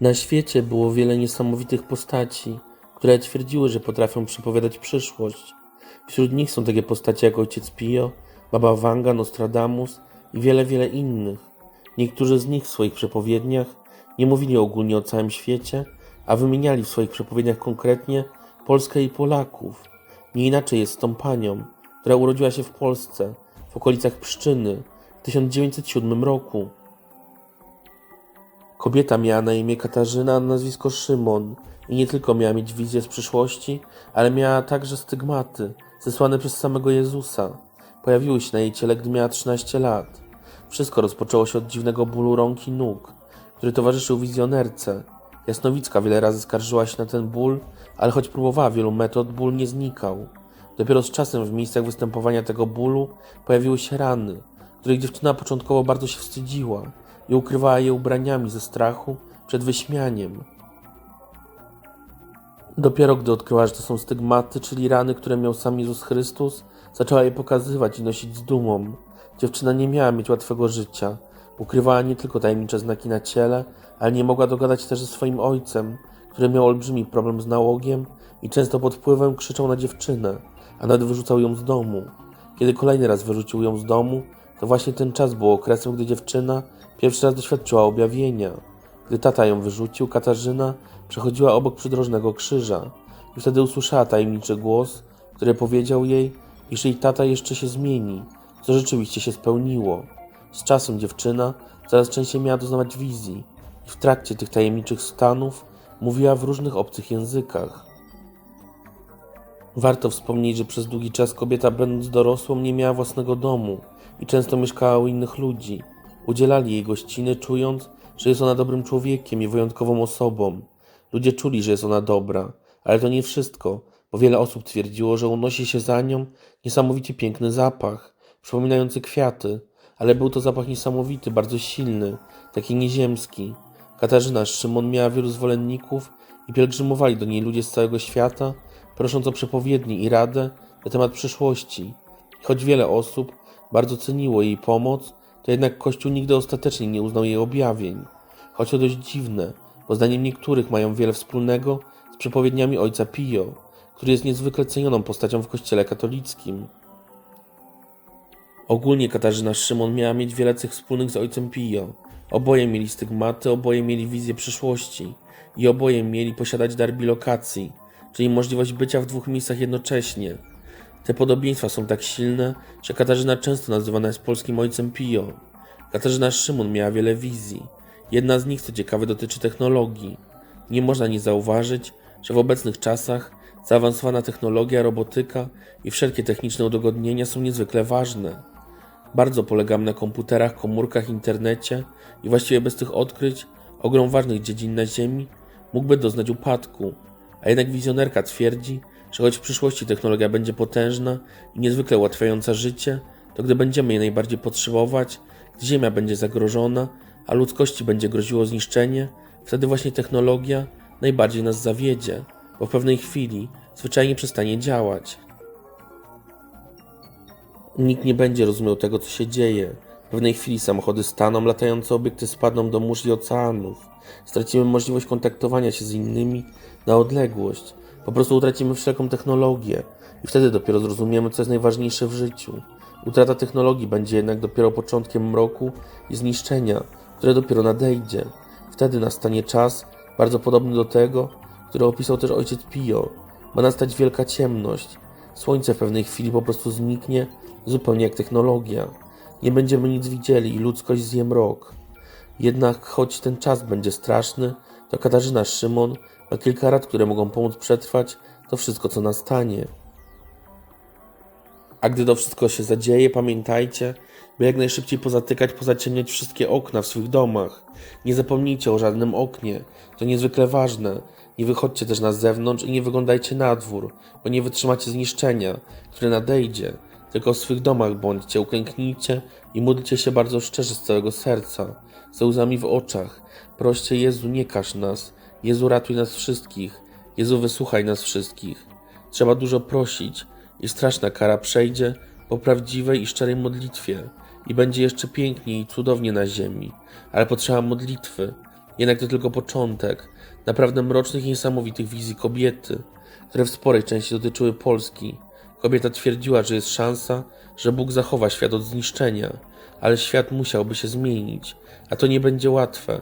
Na świecie było wiele niesamowitych postaci, które twierdziły, że potrafią przepowiadać przyszłość. Wśród nich są takie postacie jak ojciec Pio, baba Wanga, Nostradamus i wiele, wiele innych. Niektórzy z nich w swoich przepowiedniach nie mówili ogólnie o całym świecie, a wymieniali w swoich przepowiedniach konkretnie Polskę i Polaków. Nie inaczej jest z tą panią, która urodziła się w Polsce, w okolicach Pszczyny, w 1907 roku. Kobieta miała na imię Katarzyna, a nazwisko Szymon i nie tylko miała mieć wizję z przyszłości, ale miała także stygmaty zesłane przez samego Jezusa. Pojawiły się na jej ciele, gdy miała 13 lat. Wszystko rozpoczęło się od dziwnego bólu rąk i nóg, który towarzyszył wizjonerce. Jasnowicka wiele razy skarżyła się na ten ból, ale choć próbowała wielu metod, ból nie znikał. Dopiero z czasem w miejscach występowania tego bólu pojawiły się rany, których dziewczyna początkowo bardzo się wstydziła i ukrywała je ubraniami ze strachu przed wyśmianiem. Dopiero gdy odkryła, że to są stygmaty, czyli rany, które miał sam Jezus Chrystus, zaczęła je pokazywać i nosić z dumą. Dziewczyna nie miała mieć łatwego życia. Ukrywała nie tylko tajemnicze znaki na ciele, ale nie mogła dogadać też ze swoim ojcem, który miał olbrzymi problem z nałogiem i często pod wpływem krzyczał na dziewczynę, a nawet wyrzucał ją z domu. Kiedy kolejny raz wyrzucił ją z domu, to właśnie ten czas był okresem, gdy dziewczyna pierwszy raz doświadczyła objawienia. Gdy tata ją wyrzucił, Katarzyna przechodziła obok przydrożnego krzyża i wtedy usłyszała tajemniczy głos, który powiedział jej, iż jej tata jeszcze się zmieni, co rzeczywiście się spełniło. Z czasem dziewczyna coraz częściej miała doznawać wizji i w trakcie tych tajemniczych stanów mówiła w różnych obcych językach. Warto wspomnieć, że przez długi czas kobieta, będąc dorosłą, nie miała własnego domu i często mieszkała u innych ludzi. Udzielali jej gościny, czując, że jest ona dobrym człowiekiem i wyjątkową osobą. Ludzie czuli, że jest ona dobra, ale to nie wszystko, bo wiele osób twierdziło, że unosi się za nią niesamowicie piękny zapach, przypominający kwiaty, ale był to zapach niesamowity, bardzo silny, taki nieziemski. Katarzyna Szymon miała wielu zwolenników i pielgrzymowali do niej ludzie z całego świata, prosząc o przepowiedni i radę na temat przyszłości. Choć wiele osób bardzo ceniło jej pomoc, to jednak Kościół nigdy ostatecznie nie uznał jej objawień. Choć to dość dziwne, bo zdaniem niektórych mają wiele wspólnego z przepowiedniami ojca Pio, który jest niezwykle cenioną postacią w Kościele katolickim. Ogólnie Katarzyna Szymon miała mieć wiele cech wspólnych z ojcem Pio. Oboje mieli stygmaty, oboje mieli wizję przyszłości i oboje mieli posiadać dar bilokacji, czyli możliwość bycia w dwóch miejscach jednocześnie. Te podobieństwa są tak silne, że Katarzyna często nazywana jest polskim ojcem Pio. Katarzyna Szymon miała wiele wizji. Jedna z nich, co ciekawe, dotyczy technologii. Nie można nie zauważyć, że w obecnych czasach zaawansowana technologia, robotyka i wszelkie techniczne udogodnienia są niezwykle ważne. Bardzo polegamy na komputerach, komórkach, internecie i właściwie bez tych odkryć ogrom ważnych dziedzin na Ziemi mógłby doznać upadku. A jednak wizjonerka twierdzi, że choć w przyszłości technologia będzie potężna i niezwykle ułatwiająca życie, to gdy będziemy jej najbardziej potrzebować, gdy Ziemia będzie zagrożona, a ludzkości będzie groziło zniszczenie, wtedy właśnie technologia najbardziej nas zawiedzie, bo w pewnej chwili zwyczajnie przestanie działać. Nikt nie będzie rozumiał tego, co się dzieje. W pewnej chwili samochody staną, latające obiekty spadną do mórz i oceanów. Stracimy możliwość kontaktowania się z innymi na odległość. Po prostu utracimy wszelką technologię i wtedy dopiero zrozumiemy, co jest najważniejsze w życiu. Utrata technologii będzie jednak dopiero początkiem mroku i zniszczenia, które dopiero nadejdzie. Wtedy nastanie czas bardzo podobny do tego, który opisał też ojciec Pio. Ma nastać wielka ciemność. Słońce w pewnej chwili po prostu zniknie, zupełnie jak technologia. Nie będziemy nic widzieli i ludzkość zje mrok. Jednak choć ten czas będzie straszny, to Katarzyna Szymon ma kilka rad, które mogą pomóc przetrwać to wszystko, co nastanie. A gdy to wszystko się zadzieje, pamiętajcie, by jak najszybciej pozatykać, pozaciemniać wszystkie okna w swych domach. Nie zapomnijcie o żadnym oknie, to niezwykle ważne. Nie wychodźcie też na zewnątrz i nie wyglądajcie na dwór, bo nie wytrzymacie zniszczenia, które nadejdzie. Tylko w swych domach bądźcie, uklęknijcie i módlcie się bardzo szczerze z całego serca, ze łzami w oczach. Proście Jezu, nie każ nas. Jezu, ratuj nas wszystkich. Jezu, wysłuchaj nas wszystkich. Trzeba dużo prosić i straszna kara przejdzie po prawdziwej i szczerej modlitwie i będzie jeszcze piękniej i cudownie na ziemi, ale potrzeba modlitwy. Jednak to tylko początek naprawdę mrocznych i niesamowitych wizji kobiety, które w sporej części dotyczyły Polski. Kobieta twierdziła, że jest szansa, że Bóg zachowa świat od zniszczenia, ale świat musiałby się zmienić, a to nie będzie łatwe.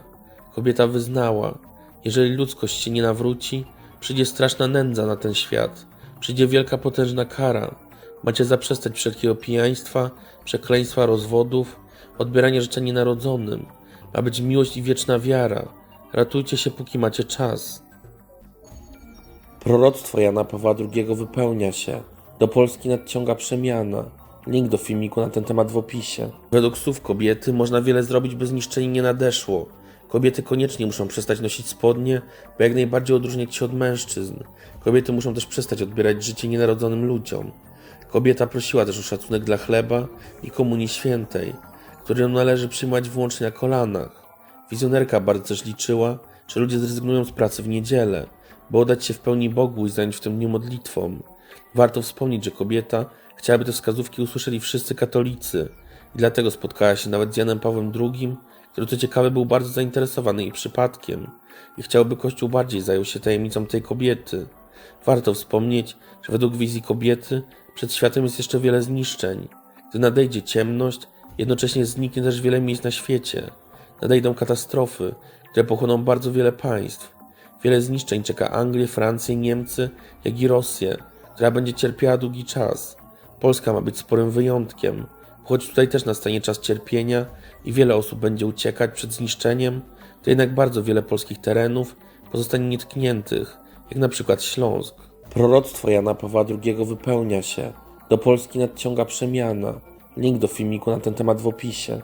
Kobieta wyznała, jeżeli ludzkość się nie nawróci, przyjdzie straszna nędza na ten świat, przyjdzie wielka potężna kara. Macie zaprzestać wszelkiego pijaństwa, przekleństwa, rozwodów, odbierania życzeń nienarodzonym. Ma być miłość i wieczna wiara. Ratujcie się, póki macie czas. Proroctwo Jana Pawła II wypełnia się. Do Polski nadciąga przemiana. Link do filmiku na ten temat w opisie. Według słów kobiety można wiele zrobić, by zniszczenie nie nadeszło. Kobiety koniecznie muszą przestać nosić spodnie, by jak najbardziej odróżniać się od mężczyzn. Kobiety muszą też przestać odbierać życie nienarodzonym ludziom. Kobieta prosiła też o szacunek dla chleba i komunii świętej, który należy przyjmować wyłącznie na kolanach. Wizjonerka bardzo też liczyła, że ludzie zrezygnują z pracy w niedzielę, by oddać się w pełni Bogu i zająć w tym dniu modlitwą. Warto wspomnieć, że kobieta chciałaby te wskazówki usłyszeli wszyscy katolicy i dlatego spotkała się nawet z Janem Pawłem II, który co ciekawe był bardzo zainteresowany jej przypadkiem i chciałby Kościół bardziej zajął się tajemnicą tej kobiety. Warto wspomnieć, że według wizji kobiety przed światem jest jeszcze wiele zniszczeń. Gdy nadejdzie ciemność, jednocześnie zniknie też wiele miejsc na świecie. Nadejdą katastrofy, które pochłoną bardzo wiele państw. Wiele zniszczeń czeka Anglię, Francję, Niemcy, jak i Rosję, która będzie cierpiała długi czas. Polska ma być sporym wyjątkiem, choć tutaj też nastanie czas cierpienia i wiele osób będzie uciekać przed zniszczeniem, to jednak bardzo wiele polskich terenów pozostanie nietkniętych, jak na przykład Śląsk. Proroctwo Jana Pawła II wypełnia się. Do Polski nadciąga przemiana. Link do filmiku na ten temat w opisie.